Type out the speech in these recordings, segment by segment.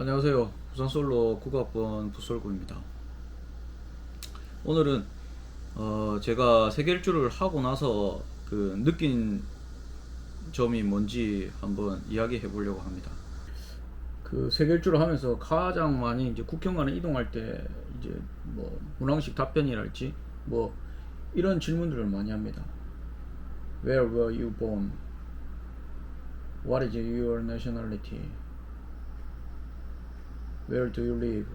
안녕하세요. 부산솔로 국악번 부솔구입니다. 오늘은 어 제가 세계 일주를 하고 나서 그 느낀 점이 뭔지 한번 이야기해 보려고 합니다. 그 세계 일주를 하면서 가장 많이 이제 국경 간에 이동할 때 이제 뭐 문항식 답변이랄지 뭐 이런 질문들을 많이 합니다. Where were you born? What is your nationality? Where do you live?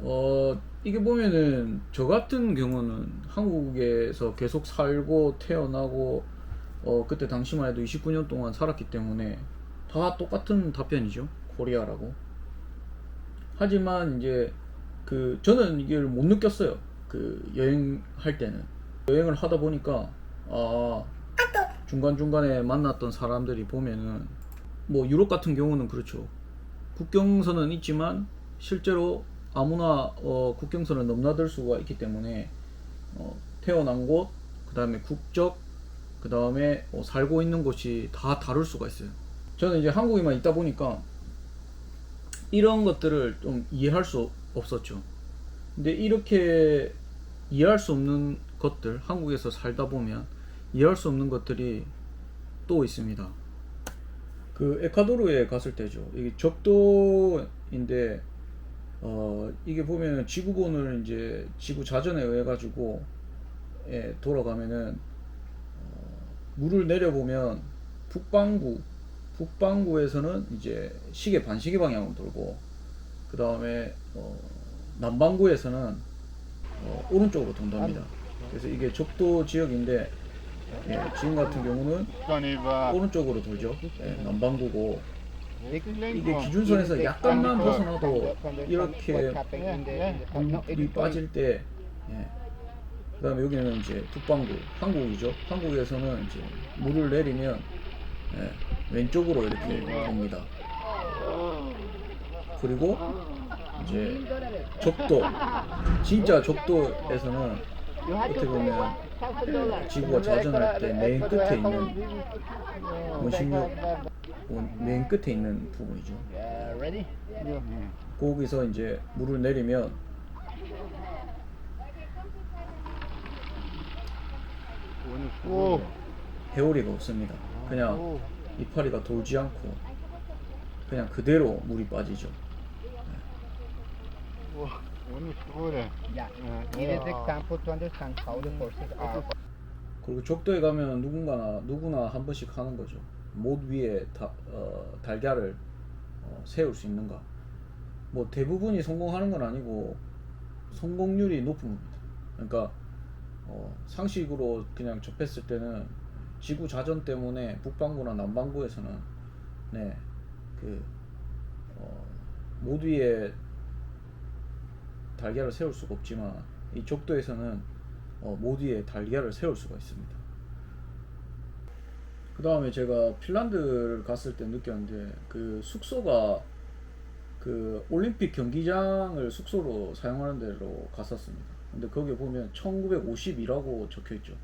어, 이게 보면은 저 같은 경우는 한국에서 계속 살고 태어나고 어, 그때 당시만 해도 29년 동안 살았기 때문에 다 똑같은 답변이죠. 코리아라고. 하지만 이제 그 저는 이걸 못 느꼈어요. 그 여행할 때는 여행을 하다 보니까 아 중간 중간에 만났던 사람들이 보면은 뭐 유럽 같은 경우는 그렇죠. 국경선은 있지만 실제로 아무나 어, 국경선을 넘나들 수가 있기 때문에 어, 태어난 곳, 그 다음에 국적, 그 다음에 어, 살고 있는 곳이 다 다를 수가 있어요. 저는 이제 한국에만 있다 보니까 이런 것들을 좀 이해할 수 없었죠. 근데 이렇게 이해할 수 없는 것들, 한국에서 살다 보면 이해할 수 없는 것들이 또 있습니다. 그 에콰도르에 갔을 때죠. 이게 적도인데 어 이게 보면 지구본을 이제 지구 자전에 의해 가지고 예, 돌아가면은 어, 물을 내려 보면 북반구 북반구에서는 이제 시계 반시계 방향으로 돌고 그 다음에 어, 남반구에서는 어, 오른쪽으로 돈답니다. 그래서 이게 적도 지역인데 예, 지금 같은 경우는 eh, 오른쪽으로 돌죠. 예, 남반구고. 이게 기준선에서 약간만 벗어나도 이렇게 물이 빠질 때, 예. 그다음에 여기는 이제 북반구, 한국이죠. 한국에서는 이제 물을 내리면 예, 왼쪽으로 이렇게 돕니다. 그리고 이제 적도, 진짜 적도에서는 어떻게 보면 지구가 자전할 때 맨 끝에 있는 원심력 원- 맨 끝에 있는 부분이죠. ready? 거기서 이제 물을 내리면 오, 회오리가 없습니다. 그냥 이파리가 돌지 않고 그냥 그대로 물이 빠지죠. 그거래. 그리고 적도에 가면 누군가나 누구나 한 번씩 하는 거죠. 못 위에 다, 어, 달걀을 어, 세울 수 있는가. 뭐 대부분이 성공하는 건 아니고 성공률이 높은 겁니다. 그러니까 어, 상식으로 그냥 접했을 때는 지구 자전 때문에 북반구나 남반구에서는 네 그 어, 못 위에 달걀을 세울 수가 없지만 이 적도에서는 어, 모두의 달걀을 세울 수가 있습니다. 그 다음에 제가 핀란드를 갔을 때 느꼈는데 그 숙소가 그 올림픽 경기장을 숙소로 사용하는 데로 갔었습니다. 근데 거기에 보면 1952라고 적혀 있죠.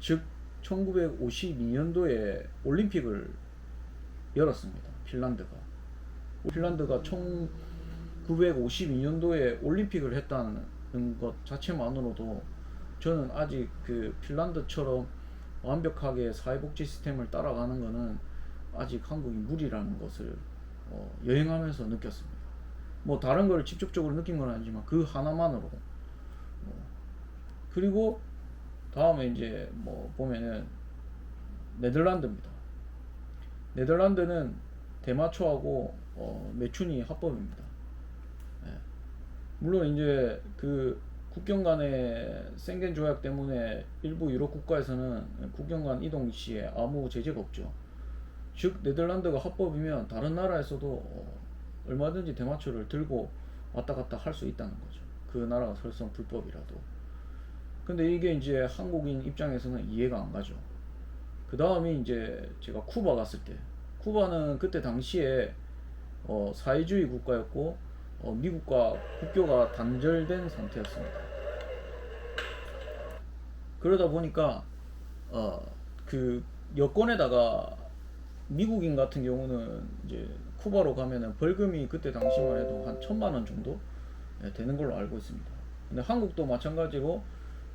즉 1952년도에 올림픽을 열었습니다. 핀란드가. 핀란드가 1952년도에 올림픽을 했다는 것 자체만으로도 저는 아직 그 핀란드처럼 완벽하게 사회복지 시스템을 따라가는 것은 아직 한국이 무리라는 것을 어, 여행하면서 느꼈습니다. 뭐 다른 걸 직접적으로 느낀 건 아니지만 그 하나만으로 어, 그리고 다음에 이제 뭐 보면은 네덜란드입니다. 네덜란드는 대마초하고 어, 매춘이 합법입니다. 예. 물론 이제 그 국경 간의 생겐 조약 때문에 일부 유럽 국가에서는 국경 간 이동 시에 아무 제재가 없죠. 즉 네덜란드가 합법이면 다른 나라에서도 어, 얼마든지 대마초를 들고 왔다 갔다 할 수 있다는 거죠. 그 나라가 설령 불법이라도. 근데 이게 이제 한국인 입장에서는 이해가 안 가죠. 그 다음이 이제 제가 쿠바 갔을 때, 쿠바는 그때 당시에 어, 사회주의 국가였고 어, 미국과 국교가 단절된 상태였습니다. 그러다 보니까 어, 그 여권에다가 미국인 같은 경우는 이제 쿠바로 가면은 벌금이 그때 당시만 해도 한 천만 원 정도 예, 되는 걸로 알고 있습니다. 근데 한국도 마찬가지로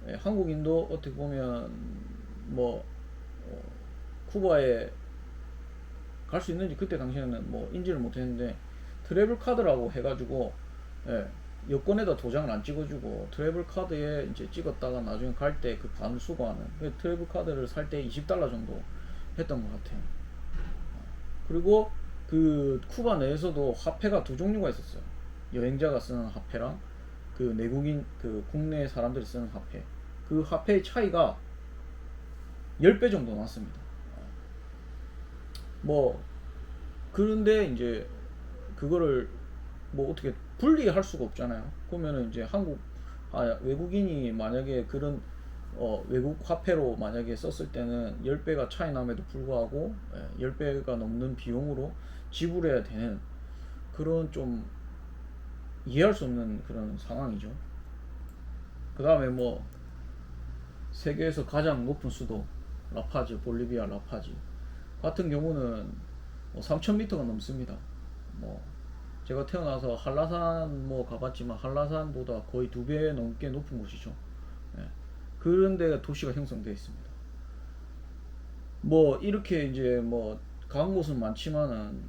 예, 한국인도 어떻게 보면 뭐 어, 쿠바에 갈 수 있는지 그때 당시에는 뭐 인지를 못했는데 트래블 카드라고 해가지고 예, 여권에다 도장을 안 찍어주고 트래블 카드에 이제 찍었다가 나중에 갈 때 그 반을 수거하는 그 트래블 카드를 살 때 20달러 정도 했던 것 같아요. 그리고 그 쿠바 내에서도 화폐가 두 종류가 있었어요. 여행자가 쓰는 화폐랑 그 내국인 그 국내 사람들이 쓰는 화폐. 그 화폐의 차이가 10배 정도 났습니다. 뭐 그런데 이제 그거를 뭐 어떻게 분리할 수가 없잖아요. 그러면은 이제 한국 아 외국인이 만약에 그런 어, 외국 화폐로 만약에 썼을 때는 10배가 차이 남에도 불구하고 예, 10배가 넘는 비용으로 지불해야 되는 그런 좀 이해할 수 없는 그런 상황이죠. 그 다음에 뭐 세계에서 가장 높은 수도 라파즈, 볼리비아 라파즈 같은 경우는 뭐 3,000m가 넘습니다. 뭐 제가 태어나서 한라산 뭐 가봤지만 한라산보다 거의 두 배 넘게 높은 곳이죠. 예. 그런 데가 도시가 형성되어 있습니다. 뭐 이렇게 이제 뭐 간 곳은 많지만은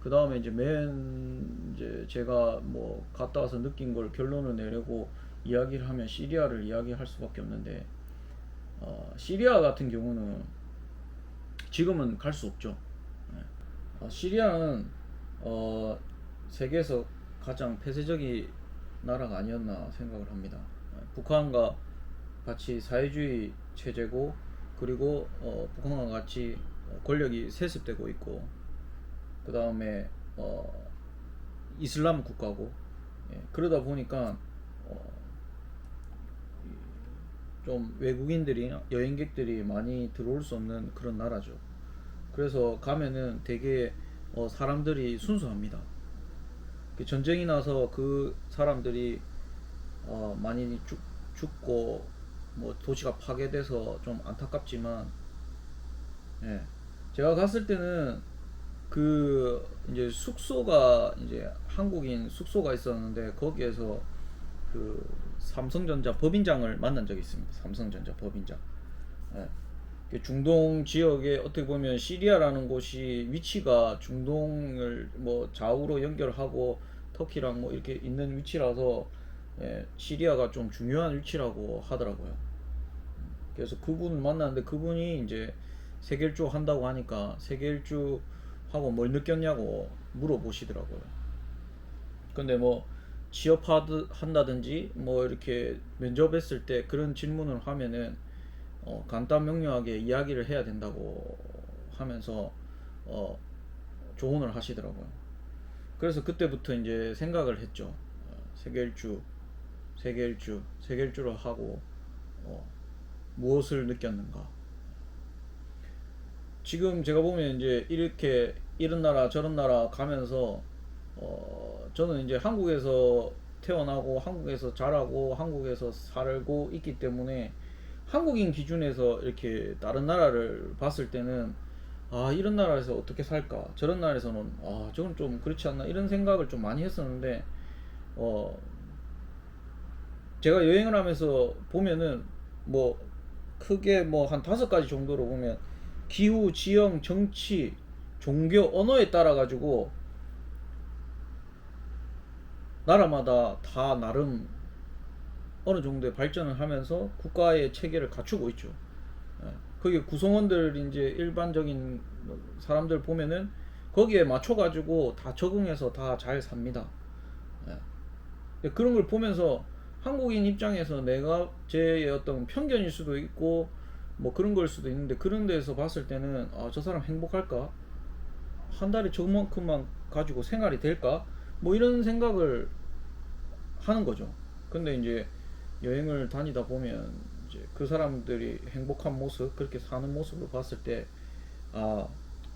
그 다음에 이제 맨 이제 제가 뭐 갔다 와서 느낀 걸 결론을 내려고 이야기를 하면 시리아를 이야기할 수밖에 없는데 어, 시리아 같은 경우는 지금은 갈 수 없죠. 예. 어, 시리아는 어, 세계에서 가장 폐쇄적인 나라가 아니었나 생각을 합니다. 예, 북한과 같이 사회주의 체제고 그리고 어, 북한과 같이 어, 권력이 세습되고 있고 그 다음에 어, 이슬람 국가고 예, 그러다 보니까 어, 이- 좀 외국인들이 여행객들이 많이 들어올 수 없는 그런 나라죠. 그래서 가면은 되게 어, 사람들이 순수합니다. 그 전쟁이 나서 그 사람들이 어, 많이 죽, 죽고 뭐 도시가 파괴돼서 좀 안타깝지만 예. 제가 갔을 때는 그 이제 숙소가 이제 한국인 숙소가 있었는데 거기에서 그 삼성전자 법인장을 만난 적이 있습니다. 삼성전자 법인장. 예. 그 중동 지역에 어떻게 보면 시리아라는 곳이 위치가 중동을 뭐 좌우로 연결하고 터키랑 뭐 이렇게 있는 위치라서 예, 시리아가 좀 중요한 위치라고 하더라고요. 그래서 그분을 만났는데 그분이 이제 세계일주 한다고 하니까 세계일주 하고 뭘 느꼈냐고 물어보시더라고요. 근데 뭐 취업 한다든지 뭐 이렇게 면접했을 때 그런 질문을 하면은 어, 간단 명료하게 이야기를 해야 된다고 하면서 어, 조언을 하시더라고요. 그래서 그때부터 이제 생각을 했죠. 어, 세계일주, 세계일주, 세계일주를 하고 어, 무엇을 느꼈는가. 지금 제가 보면 이제 이렇게 이런 나라 저런 나라 가면서 어 저는 이제 한국에서 태어나고 한국에서 자라고 한국에서 살고 있기 때문에 한국인 기준에서 이렇게 다른 나라를 봤을 때는 아 이런 나라에서 어떻게 살까? 저런 나라에서는 아 저건 좀 그렇지 않나? 이런 생각을 좀 많이 했었는데 어 제가 여행을 하면서 보면은 뭐 크게 뭐 한 다섯 가지 정도로 보면 기후, 지형, 정치, 종교, 언어에 따라 가지고 나라마다 다 나름 어느 정도의 발전을 하면서 국가의 체계를 갖추고 있죠. 예. 거기 구성원들 이제 일반적인 사람들 보면은 거기에 맞춰 가지고 다 적응해서 다 잘 삽니다. 예. 그런 걸 보면서 한국인 입장에서 내가 제 어떤 편견일 수도 있고 뭐 그런 걸 수도 있는데 그런 데서 봤을 때는 아 저 사람 행복할까 한 달에 저만큼만 가지고 생활이 될까 뭐 이런 생각을 하는 거죠 근데 이제 여행을 다니다 보면 이제 그 사람들이 행복한 모습 그렇게 사는 모습을 봤을 때 아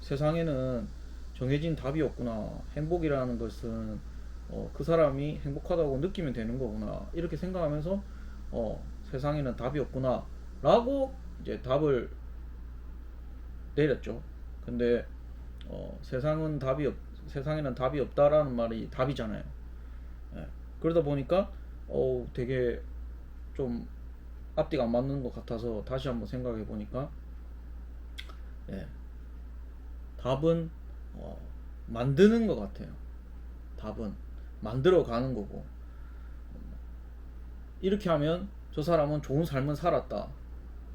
세상에는 정해진 답이 없구나 행복이라는 것은 어, 그 사람이 행복하다고 느끼면 되는 거구나 이렇게 생각하면서 어, 세상에는 답이 없구나 라고 이제 답을 내렸죠 근데 어, 세상은 답이 없 세상에는 답이 없다라는 말이 답이잖아요. 예. 그러다 보니까 어 되게 좀 앞뒤가 안 맞는 것 같아서 다시 한번 생각해 보니까 예. 답은 어, 만드는 것 같아요. 답은 만들어 가는 거고 이렇게 하면 저 사람은 좋은 삶을 살았다가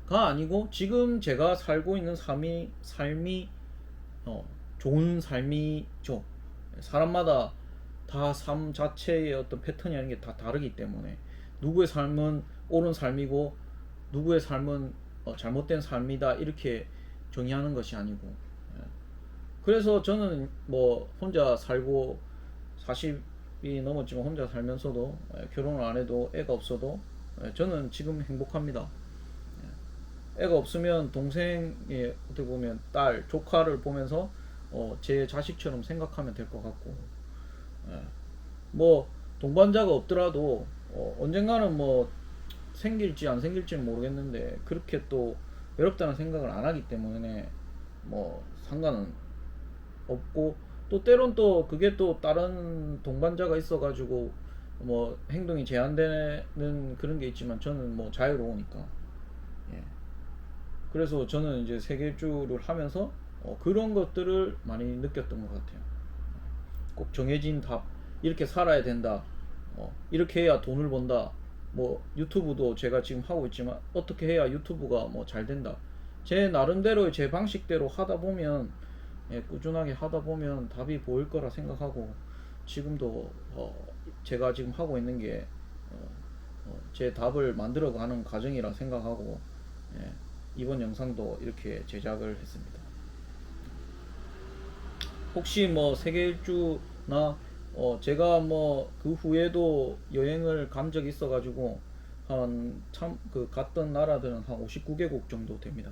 아니고 지금 제가 살고 있는 삶이 삶이 어, 좋은 삶이죠. 사람마다 다 삶 자체의 어떤 패턴이라는 게다 다르기 때문에 누구의 삶은 옳은 삶이고 누구의 삶은 어, 잘못된 삶이다 이렇게 정의하는 것이 아니고 예. 그래서 저는 뭐 혼자 살고 40이 넘었지만 혼자 살면서도 예, 결혼을 안 해도 애가 없어도 예, 저는 지금 행복합니다. 예. 애가 없으면 동생의 어떻게 보면 딸 조카를 보면서 어, 제 자식처럼 생각하면 될 것 같고 예. 뭐 동반자가 없더라도 어, 언젠가는 뭐 생길지 안 생길지는 모르겠는데 그렇게 또 외롭다는 생각을 안 하기 때문에 뭐 상관은 없고 또 때론 또 그게 또 다른 동반자가 있어가지고 뭐 행동이 제한되는 그런 게 있지만 저는 뭐 자유로우니까 예. 그래서 저는 이제 세계주를 하면서 어, 그런 것들을 많이 느꼈던 것 같아요. 꼭 정해진 답 이렇게 살아야 된다. 어, 이렇게 해야 돈을 번다. 뭐 유튜브도 제가 지금 하고 있지만 어떻게 해야 유튜브가 뭐 잘 된다. 제 나름대로 제 방식대로 하다 보면 예, 꾸준하게 하다 보면 답이 보일 거라 생각하고 지금도 어, 제가 지금 하고 있는 게 어, 어, 제 답을 만들어가는 과정이라 생각하고 예, 이번 영상도 이렇게 제작을 했습니다. 혹시 뭐 세계 일주나 어 제가 뭐 그 후에도 여행을 간 적이 있어가지고 한 참 그 갔던 나라들은 한 59개국 정도 됩니다.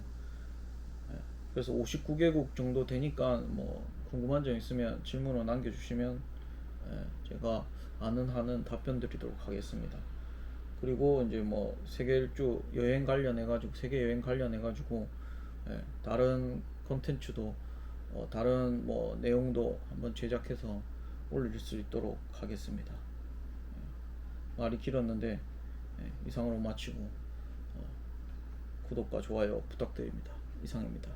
예, 그래서 59개국 정도 되니까 뭐 궁금한 점 있으면 질문을 남겨주시면 예, 제가 아는 한은 답변 드리도록 하겠습니다. 그리고 이제 뭐 세계 일주 여행 관련해 가지고 세계 여행 관련해 가지고 예, 다른 컨텐츠도 어, 다른 뭐 내용도 한번 제작해서 올릴 수 있도록 하겠습니다. 예, 말이 길었는데 예, 이상으로 마치고 어, 구독과 좋아요 부탁드립니다. 이상입니다.